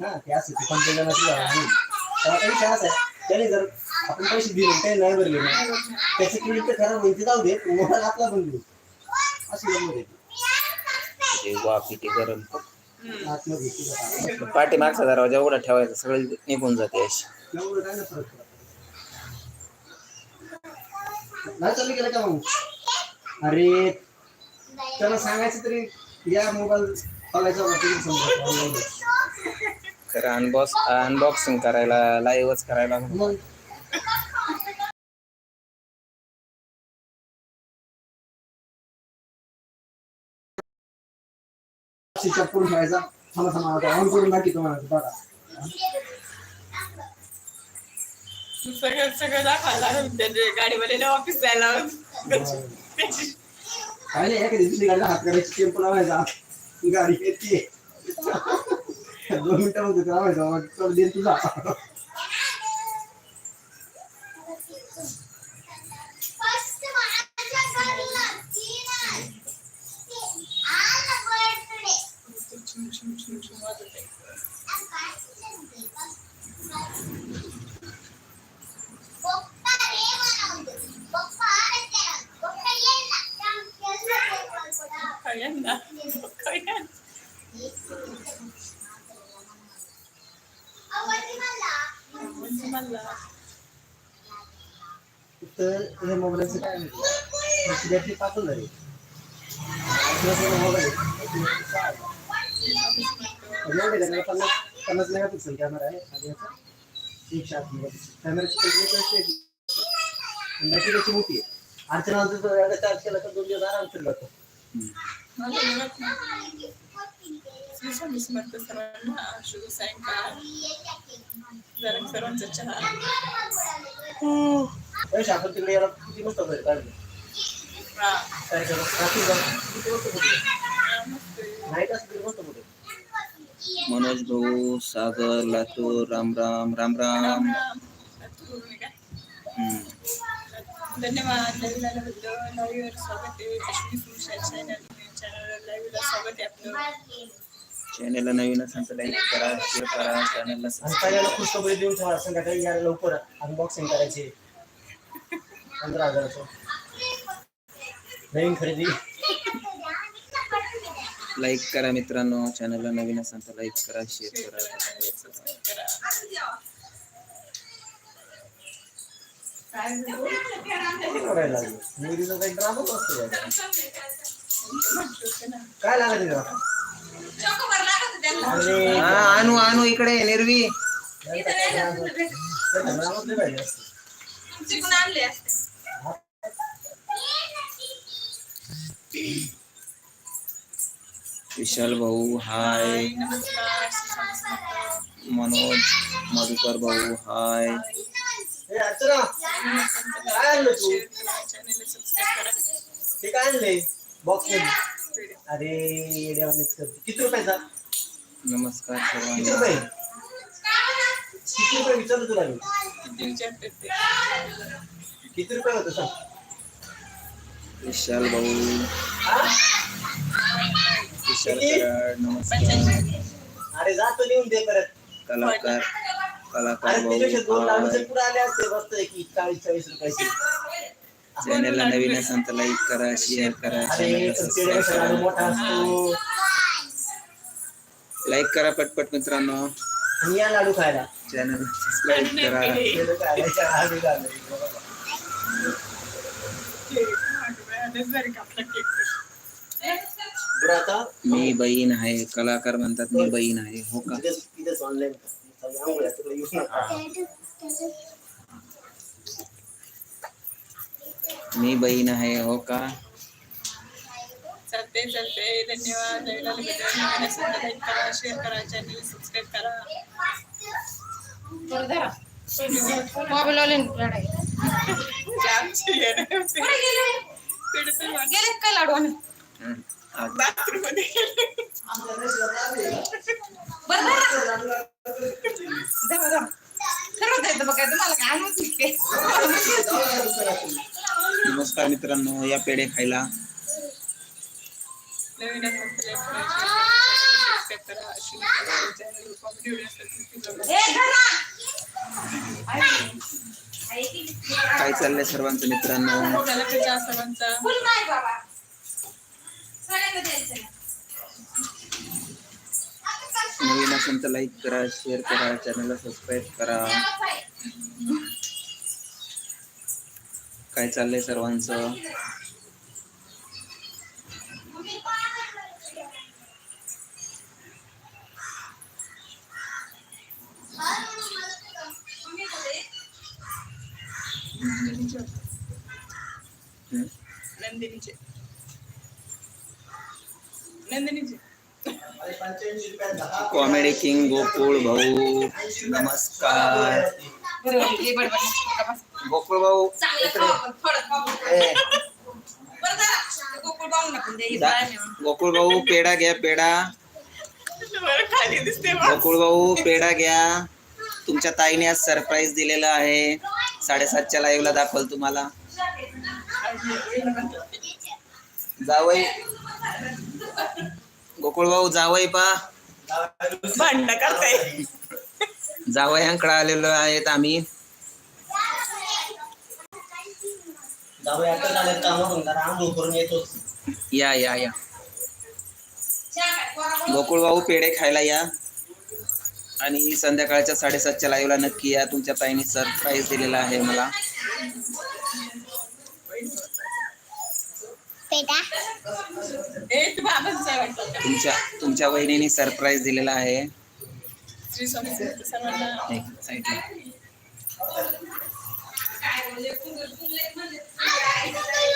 हा ते असं ते पंचजनाची झाडं आहे. तेव्हा काही chance आहे त्याने जर आपण पैसे दिले काही नाही भरले ना त्याचे क्रेडिट तर खराब होईल ते जाऊ दे मोबाईल आपला पण देऊ अशी गंमत गरम. बघा. पाठीमागचा दरवाजा उघडा ठेवायचा सगळे निघून जाते अशी. एवढं नाही चालू केलं का मग? अरे त्याला सांगायचं तरी या मोबाईल बघायचा तरी अनबॉक्स अनबॉक्सिंग करायला लाईव्हच करायला मग? चप्पून ठेवायचा. थांबा थांबा आता ऑन करून दाखी तुम्हाला बघा. सगळं सगळं दाखवायला त्याच्या गाडीवाल्याने ऑफिस जायला काय नाही एखादी दुसरी गाडीला हात करायची टेम्पो लावायचा. गाडी येते. दोन मिनिटामध्ये ते लावायचा मग चल देईन तुझा कळ्यांना कळ्यांना म्हणजे मला हे मोबाईलचं काय नाही बॅटरी पाचून झाली मोबाईल पन्नास पन्नास मेगापिक्सल कॅमेरा आहे. आणि याचा एकशे आठ मेगापिक्सल. कॅमेराची बॅटरी त्याची मोठी आहे. अर्चना चार्ज केला तर दोन दिवस आराम जातो स्वामी समर्थ सर्वांना शुभ सायंकाळ. जरा सर्वांचा चहा. पैसे आपण तिकडे याला किती मस्त भेट काढले हा. काय करू रात्री जाऊ किती मस्त भेटले मस्त आहे. नाईट असं तरी मस्त भेटेल मनोज भाऊ सागर लातूर राम राम राम राम राम राम. तू मी काय? हम्म. धन्यवाद लाईव्ह आल्याबद्दल लाईव्हवर स्वागत आहे अश्विनी पुरुषा चॅनल चॅनलवर लाईव्हला स्वागत आहे आपलं चॅनेलला नवीन असेल तर लाईक करा शेअर करा चॅनलला आणि सबस्क्राईब सगळ्याला खुशखबरी देऊन ठेवा संध्याकाळी यार लवकर अनबॉक्सिंग करायची पंधरा हजाराचं. नवीन खरेदी. लाईक करा मित्रांनो चॅनलला नवीन असेल तर लाईक करा शेअर करा सबस्क्राईब. काय लागत हा आणू आणू इकडे निर्वी आणले असते? विशाल भाऊ हाय. मनोज मधुकर भाऊ हाय. तू काय आणले बॉक्स अरे किती रुपयाचा नमस्कार किती सर्वांना रुपये किती रुपये? विचारलं तुला. किती रुपये होतं सांग. विशाल भाऊ हा? विशाल? कराड नमस्कार. अरे जातो लिहून दे परत. कलाकार कलाकार अरे त्याच्यापेक्षा दोन भाऊ लाडूचे हाय पुढे आले असते मस्त की चाळीस चाळीस रुपयाचे. चॅनलला नवीन असेल तर लाईक करा शेअर करा अरे चॅनलला पण त्याच्यापेक्षा लाडू सबस्क्राईब मोठा असतो. लाईक करा पटपट मित्रांनो. आणि या लाडू खायला. चॅनल सबस्क्राईब करा. मी बहीण आहे कलाकार म्हणतात मी बहीण आहे हो का? मी बहीण आहे हो का? चालते चालते. धन्यवाद. लाईक करा शेअर करा चॅनल सबस्क्राईब करा. मोबाईल गेले काय लाडू आणि ठरवता येतं बघा तुम्हाला काय आणून नाही नमस्कार मित्रांनो या पेढे खायला. नवीन काय चाललंय सर्वांचं मित्रांनो? नवीन असेल तर लाईक करा शेअर करा चॅनलला सबस्क्राईब करा. काय चाललंय सर्वांचं? नंदिनीचे. नंदिनीचे. कॉमेडी किंग गोकुळ भाऊ नमस्कार. गोकुळ भाऊ गोकुळ हे भाऊ पेढा घ्या बा. गोकुळ भाऊ पेढा घ्या. तुमच्या ताईने आज सरप्राईज दिलेलं आहे. साडेसातच्या लाईव्ह ला दाखवल तुम्हाला. जावई. गोकुळ भाऊ जावई पा. भांडणं करताय. जावयांकडे आलेलो आहेत आम्ही. या या या. गोकुळ भाऊ पेढे खायला या. आणि संध्याकाळच्या साडेसातच्या लाईव्ह ला नक्की या. तुमच्या ताईने सरप्राईज दिलेला आहे मला ए तू बाबांचा आहे वाटतं तुमच्या तुमच्या वहिनीने सरप्राईज दिलेला आहे.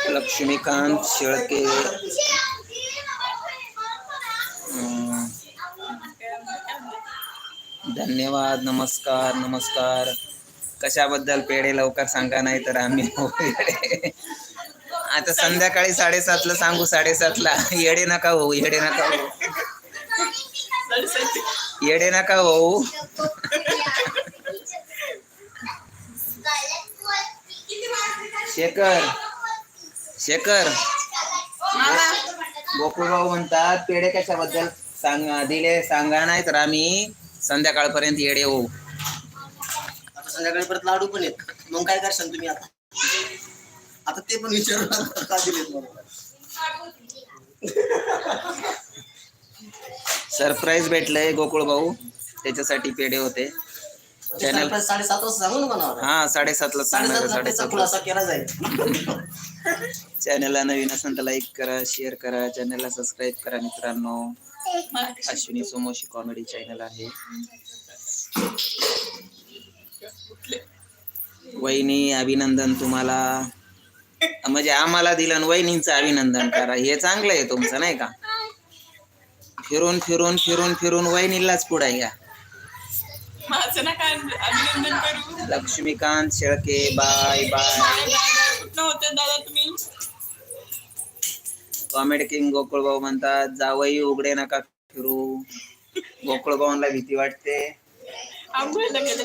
लक्ष्मीकांत शेळके. धन्यवाद नमस्कार नमस्कार. कशाबद्दल पेढे लवकर सांगा नाही तर आम्ही. आता संध्याकाळी साडेसातला सांगू साडेसातला. येडे नका होऊ येडे नका होऊ. येडे नका होऊ. शेखर शेखर. गोकुळ भाऊ म्हणतात पेढे कशाबद्दल सांग दिले सांगा नाही तर आम्ही संध्याकाळपर्यंत येडे होऊ. आता संध्याकाळी परत लाडू पण येत मग काय करशाल तुम्ही आता? आता ते पण विचारू का दिलेत मला सरप्राईज भेटलंय गोकुळ भाऊ. त्याच्यासाठी पेढे होते. चॅनल साडेसात वाजता सांगू ना मला हा साडेसातला सांगणार साडेसात साडेसात खुलासा केला जाईल. चॅनलला नवीन असेल तर लाईक करा शेअर करा. चॅनलला सबस्क्राईब करा मित्रांनो. अश्विनी सोमोशी कॉमेडी चॅनल आहे. वहिनी अभिनंदन तुम्हाला. म्हणजे आम्हाला दिलं आणि वहिनींचं अभिनंदन करा. हे चांगलं आहे तुमचं नाही का? फिरून फिरून फिरून फिरून वहिनीलाच पुढे घ्या माझं नका अभिनंदन करू? Laxmikant Shelke bye bye. कुठं होते दादा तुम्ही? कॉमेडी किंग गोकुळ भाऊ म्हणतात जावई उघडे नका फिरू. गोकुळ भाऊला भीती वाटते. आंघोळीला गेले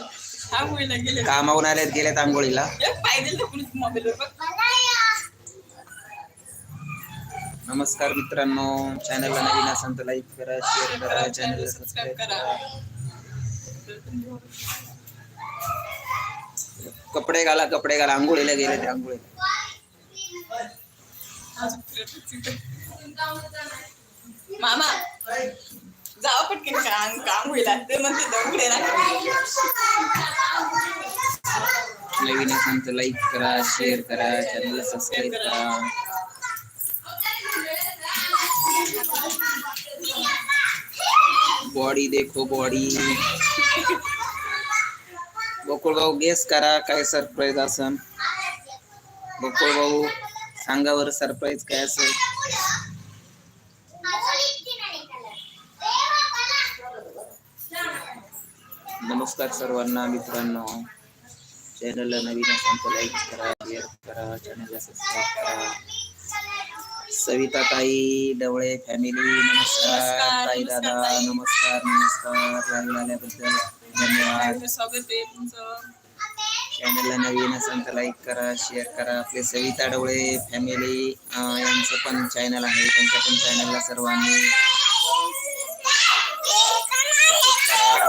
आंघोळीला गेले. कामावून आलेत गेलेत आंघोळीला. एक पाय दिलं कुणी मोबाईलवर बघ नमस्कार मित्रांनो चॅनलला नवीन असाल तर लाईक करा शेअर करा सबस्क्राईब करा. कपडे घाला कपडे घाला आंघोळीला गेले ते इथं. मामा जावा पटकन का? आंघोळीला ते म्हणते ना. नवीन असाल तर लाईक करा शेअर करा चॅनलला सबस्क्राईब करा. बॉडी देखो, बॉडी। गोकुळ भाऊ गेस करा, काय सरप्राईज असन? गोकुळ भाऊ सांगा बरं सरप्राईज काय असेल? नमस्कार सर्वांना, मित्रांनो. चॅनलला नवीन असाल तर लाईक करा शेअर करा चॅनलला सबस्क्राईब करा. सविता ताई डवळे फॅमिली नमस्कार. ताई दादा. नमस्कार नमस्कार. लाईव्ह आल्याबद्दल धन्यवाद. स्वागत आहे तुमचं. चॅनलला नवीन असेल तर लाईक करा शेअर करा. आपले सविता डवळे फॅमिली यांचं पण चॅनल आहे. त्यांच्या पण चॅनलला सर्वांनी करा.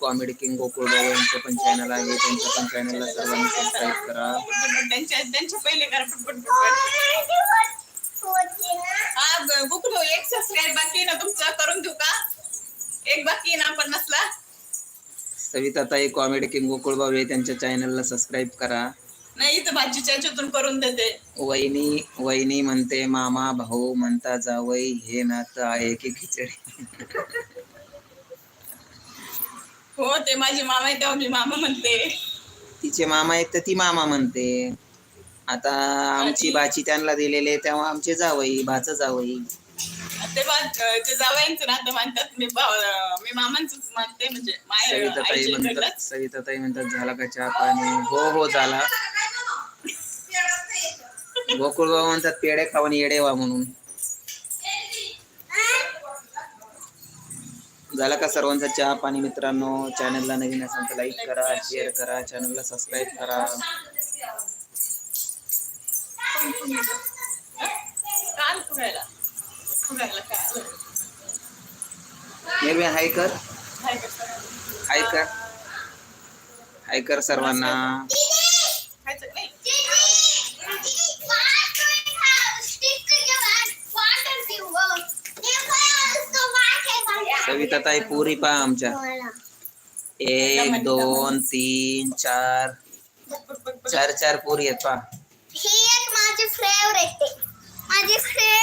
कॉमेडी किंग गोकुळ भाऊ यांचं पण चॅनल आहे. त्यांच्या पण चॅनलला सर्वांनी सबस्क्राईब करा. त्यांच्या पहिले करा सविताताई कॉमेडी किंग गोकुळ भाऊ हे त्यांच्या चॅनलला सबस्क्राईब करा. नाही इथं भाजीच्या ह्याच्यातून करून देते. वहिनी वहिनी म्हणते मामा भाऊ म्हणता जावई हे नातं आहे की खिचडी. हो ते माझे मामा आहे तेव्हा मी मामा म्हणते. तिचे मामा आहेत तर ती मामा म्हणते. आता आमची बाची त्यांना दिलेले तेव्हा आमचे जावई भाच जावई. ते ते जावयांचं नातं मानतात मी भाव मी मामांच मानते म्हणजे माय सविताताई आईच्या म्हणतात इकडलंच. सविताताई म्हणतात झाला का चहा पाणी? हो हो झाला. गोकुळ बाबा म्हणतात पेढे खाऊन येडे व्हा म्हणून. झाला का सर्वांचा चहा पाणी मित्रांनो? चॅनलला नवीन असेल तर लाईक करा शेअर करा चॅनलला सबस्क्राईब करा. काल निर्वे हाय कर. हाय कर. हाय कर. सर्वांना खायचं नाही सविताताई पुरी पहा आमच्या. एक दोन तीन चार. चार चार पुरी आहेत पहा. ही एक माझी फेवरेट आहे. माझी फेवरेट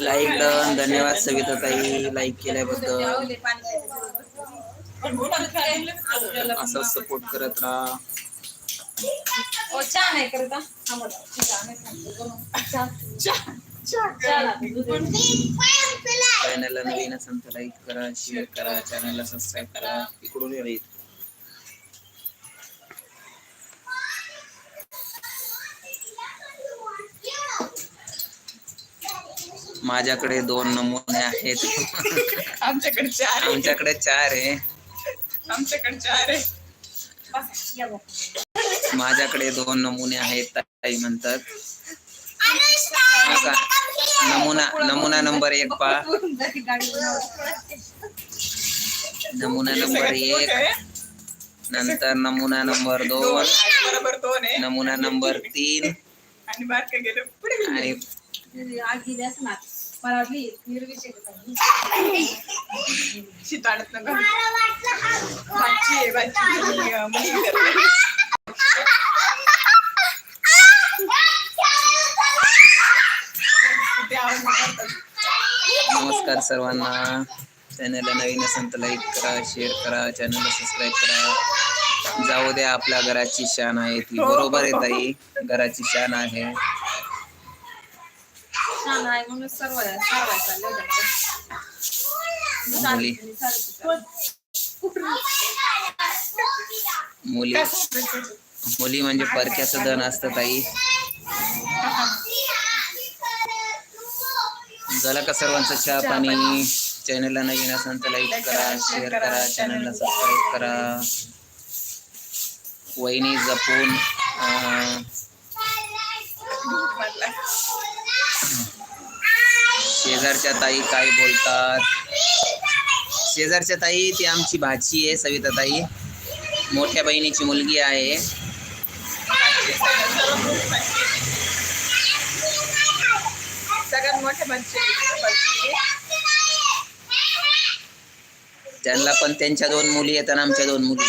लाईक डन धन्यवाद सविताताई लाईक केल्याबद्दल असं सपोर्ट करत राहा. चॅनलला नवीन असेल तर लाईक करा शेअर करा चॅनलला सबस्क्राईब करा इकडून या माझ्याकडे दोन नमुने आहेत आमच्याकडे चार आहे. आमच्याकडे चार आहे आमच्याकडे चार आहे. माझ्याकडे दोन नमुने आहेत ताई म्हणतात नमुना नमुना नंबर एक पा. नमुना नंबर एक नंतर नमुना नंबर दोन दोन आणि बरोबर दोन आहे नमुना नंबर तीन आणि बारके गेले पुढे गेले. आणि आग गेली मला वाटली आहे नमस्कार सर्वांना. चॅनलला नवीन असेल तर लाईक करा शेअर करा चॅनलला सबस्क्राईब करा. जाऊ द्या आपल्या घराची शान आहे ती. बरोबर आहे ताई घराची शान आहे. छान आहे म्हणून सर्व सर्व चालले. मुली. मुली. म्हणजे परक्याचं धन असतं ताई. झालं का सर्वांचं चहा पाणी? चॅनलला नवीन असेल तर लाईक करा शेअर करा चॅनलला सबस्क्राईब करा. वहिनी जपून. शेजारच्या ताई काय बोलतात? शेजारच्या ताई ती आमची भाची आहे सविता ताई. मोठ्या बहिणीची मुलगी आहे. सगळ्यात. त्यांना पण त्यांच्या दोन मुली आहेत आणि आमच्या दोन मुली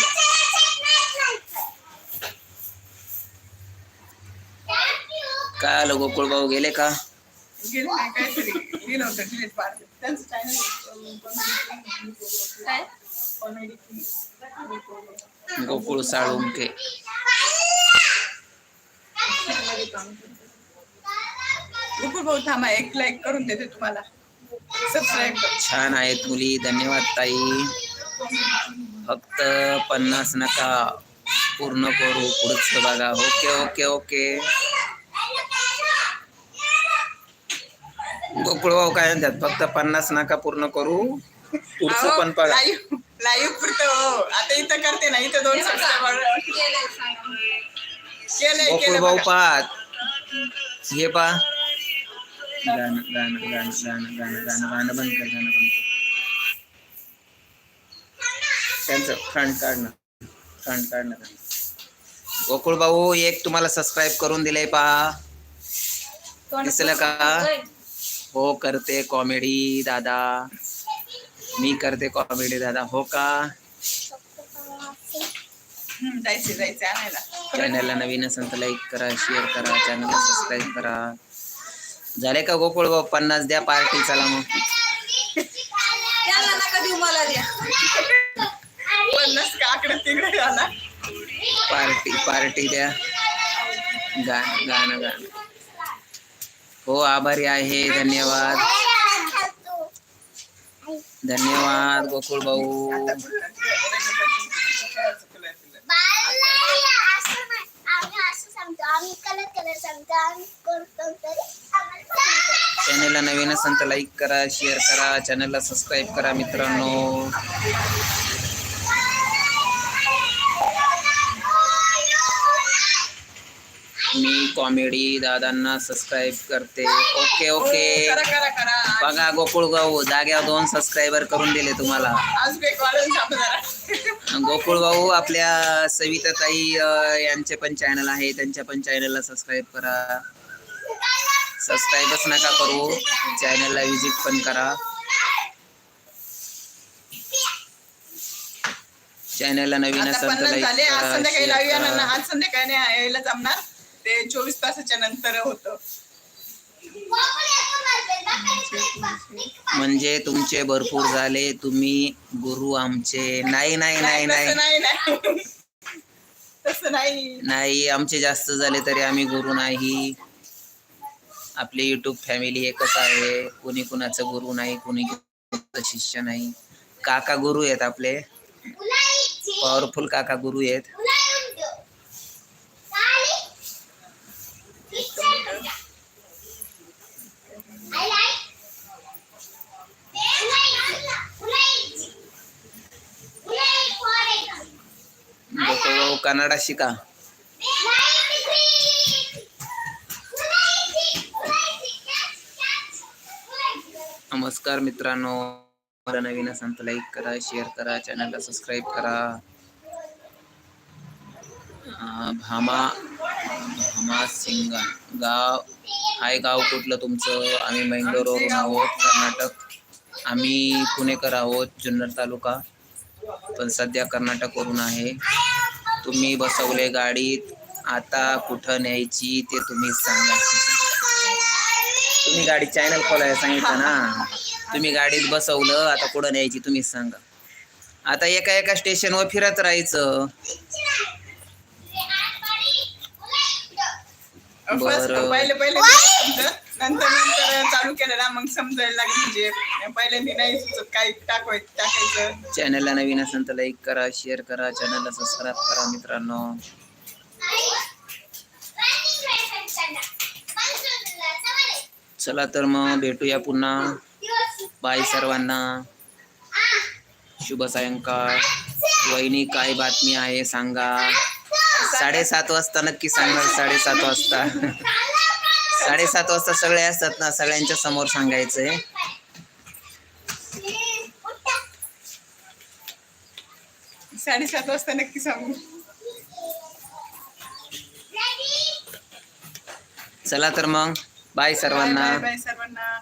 आलं गोकुळ भाऊ गेले का? गेलं नाही काहीतरी. गेलं होतं डिलीट पार त्यांचं चॅनल काय? कॉमेडी गोकुळ साळुंके. गोकुळ भाऊ थांबा एक लाईक करून देते तुम्हाला. सबस्क्राईब छान आहेत मुली धन्यवाद ताई. फक्त पन्नास नका. पूर्ण करू पुढचं बघा. Okay okay okay. गोकुळ भाऊ काय म्हणतात फक्त पन्नास नका पूर्ण करू पुढचं पण बघा लाईव्ह लाईव्ह पुरतं हो. आता इथं करते ना इथं दोन केलंय केलं बघा. पाहत. हे पा गाणं गाणं गाणं गाणं गाणं गाणं गाणं बंद कर गाणं बंद कर. त्यांचं फ्रंट काढणं फ्रंट काढणं त्यांचं. गोकुळ भाऊ एक तुम्हाला सबस्क्राईब करून दिलंय पहा. दिसलं का? हो करते कॉमेडी दादा. मी करते कॉमेडी दादा. हो का? हम्म, जायचे जायचे आणायला. चॅनलला नवीन असेल तर लाईक करा शेअर करा चॅनलला सबस्क्राईब करा. झाले का गोकुळ भाऊ पन्नास द्या पार्टी चला मग. त्याला नका देऊ मला द्या. पन्नास का आकडे तिकडे झाला पार्टी पार्टी द्या. गाणं गाणं गाणं. हो आभारी आहे. धन्यवाद. धन्यवाद गोकुळ भाऊ. चॅनेलला चॅनलला नवीन असेल तर लाईक करा शेअर करा. चॅनलला सबस्क्राईब करा मित्रांनो. कॉमेडी दादांना सबस्क्राईब करते. ओके ओके करा करा करा. बघा गोकुळ भाऊ जाग्यावर दोन सबस्क्रायबर करून दिले तुम्हाला. आज जरा. गोकुळ भाऊ आपल्या सविता ताई अं, यांचे पण चॅनल आहे. त्यांच्या पण चॅनलला सबस्क्राईब करा. सबस्क्राईबच नका करू. चॅनलला विजिट पण करा. चॅनलला नवीन आता असेल तर पन्नास लाईक झाले. आज संध्याकाळी लावूया ना. आज संध्याकाळी नाही यायला जमणार? ते चोवीस तासाच्या नंतर होतं. म्हणजे तुमचे भरपूर झाले तुम्ही गुरु आमचे. नाही नाही नाही नाही नाही. नाही तसं नाही. नाही आमचे जास्त झाले तरी आम्ही गुरु नाही. आपली युट्यूब फॅमिली एकच आहे. कुणी कुणाचं गुरु नाही कुणी शिष्य नाही. काका गुरु आहेत आपले. पॉवरफुल काका गुरु आहेत गोकुळ कन्नडा शिका. नमस्कार मित्रांनो मला नवीन असाल तर लाईक करा शेअर करा चॅनलला सबस्क्राईब करा. भामा भामा सिंगा गाव हाय गाव कुठलं तुमचं? आम्ही बेंगलोरवरून आहोत कर्नाटक. आम्ही पुणेकर आहोत जुन्नर तालुका. पण सध्या कर्नाटकवरून आहे. तुम्ही बसवले गाडीत आता कुठं न्यायची ते तुम्ही सांगा. तुम्ही गाडी चॅनल खोलायला सांगितलं ना? तुम्ही गाडीत बसवलं आता कुठं न्यायची तुम्हीच सांगा. आता एका एका स्टेशनवर फिरत राहायचं. बरं. नंतर नंतर चालू केलेला मग समजायला लागेल म्हणजे पहिल्यांदा नाही सुचत काय टाकवाय टाकायचं. चॅनलला नवीन असेल तर लाईक करा शेअर करा चॅनलला सबस्क्राईब करा मित्रांनो. चला तर मग भेटूया पुन्हा. बाय सर्वांना. शुभ सायंकाळ. वहिनी काय बातमी आहे सांगा. साडेसात वाजता नक्की सांगणार साडेसात वाजता. साडेसात वाजता सगळे असतात ना सगळ्यांच्या समोर सांगायचंय. साडेसात वाजता नक्की सांगू. चला तर मग. बाय सर्वांना. बाय सर्वांना.